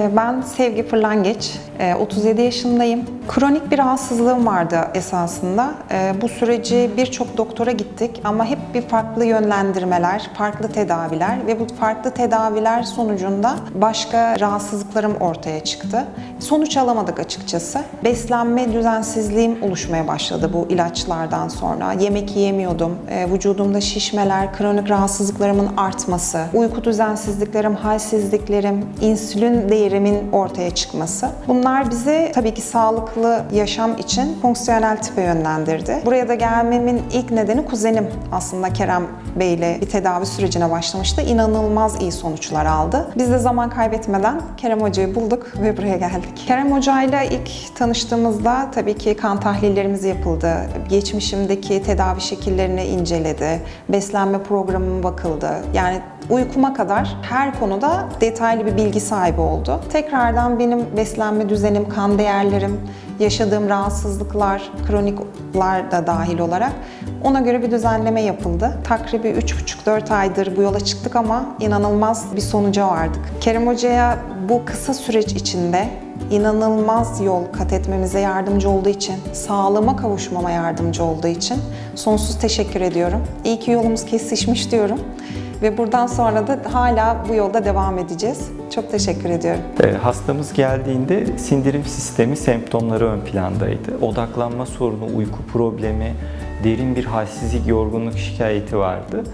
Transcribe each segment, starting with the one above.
Ee, Ben Sevgi Fırlangeç, Ee, 37 yaşındayım. Kronik bir rahatsızlığım vardı esasında. Ee, Bu süreci birçok doktora gittik ama hep bir farklı yönlendirmeler, farklı tedaviler ve bu farklı tedaviler sonucunda başka rahatsızlıklarım ortaya çıktı. Sonuç alamadık açıkçası. Beslenme düzensizliğim oluşmaya başladı bu ilaçlardan sonra. Yemek yiyemiyordum. Ee, Vücudumda şişmeler, kronik rahatsızlıklarımın artması, uyku düzensizliklerim, halsizliklerim, insülin değerimin ortaya çıkması. Bunlar bizi tabii ki sağlıklı yaşam için fonksiyonel tipe yönlendirdi. Buraya da gelmemin ilk nedeni kuzenim aslında Kerem Bey ile bir tedavi sürecine başlamıştı. İnanılmaz iyi sonuçlar aldı. Biz de zaman kaybetmeden Kerem Hoca'yı bulduk ve buraya geldik. Kerem Hoca ile ilk tanıştığımızda tabii ki kan tahlillerimiz yapıldı. Geçmişimdeki tedavi şekillerini inceledi. Beslenme programıma bakıldı. Yani uykuma kadar her konuda detaylı bir bilgi sahibi oldu. Tekrardan benim beslenme düzenim, kan değerlerim, yaşadığım rahatsızlıklar, kronikler da dahil olarak ona göre bir düzenleme yapıldı. Takribi 3,5-4 aydır bu yola çıktık ama inanılmaz bir sonuca vardık. Kerem Hoca'ya bu kısa süreç içinde inanılmaz yol kat etmemize yardımcı olduğu için, sağlığıma kavuşmama yardımcı olduğu için sonsuz teşekkür ediyorum. İyi ki yolumuz kesişmiş diyorum. Ve buradan sonra da hala bu yolda devam edeceğiz. Çok teşekkür ediyorum. E, Hastamız geldiğinde sindirim sistemi semptomları ön plandaydı. Odaklanma sorunu, uyku problemi, derin bir halsizlik, yorgunluk şikayeti vardı.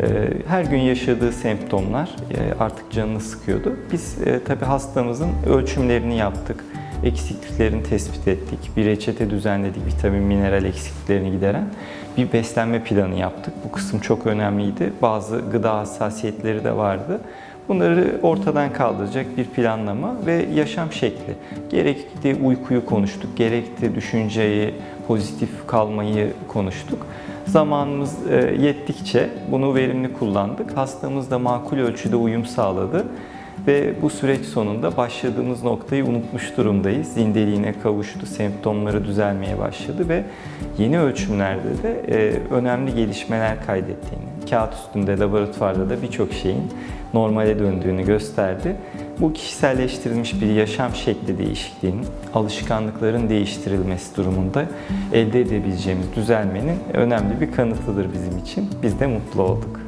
E, Her gün yaşadığı semptomlar e, artık canını sıkıyordu. Biz e, tabii hastamızın ölçümlerini yaptık. Eksikliklerini tespit ettik. Bir reçete düzenledik vitamin, mineral eksikliklerini gideren. Bir beslenme planı yaptık. Bu kısım çok önemliydi. Bazı gıda hassasiyetleri de vardı. Bunları ortadan kaldıracak bir planlama ve yaşam şekli. Gerekti uykuyu konuştuk, gerekti düşünceyi, pozitif kalmayı konuştuk. Zamanımız e, yettikçe bunu verimli kullandık. Hastamız da makul ölçüde uyum sağladı ve bu süreç sonunda başladığımız noktayı unutmuş durumdayız. Zindeliğine kavuştu, semptomları düzelmeye başladı ve yeni ölçümlerde de e, önemli gelişmeler kaydettiğini, kağıt üstünde, laboratuvarda da birçok şeyin normale döndüğünü gösterdi. Bu kişiselleştirilmiş bir yaşam şekli değişikliğinin, alışkanlıkların değiştirilmesi durumunda elde edebileceğimiz düzelmenin önemli bir kanıtıdır bizim için. Biz de mutlu olduk.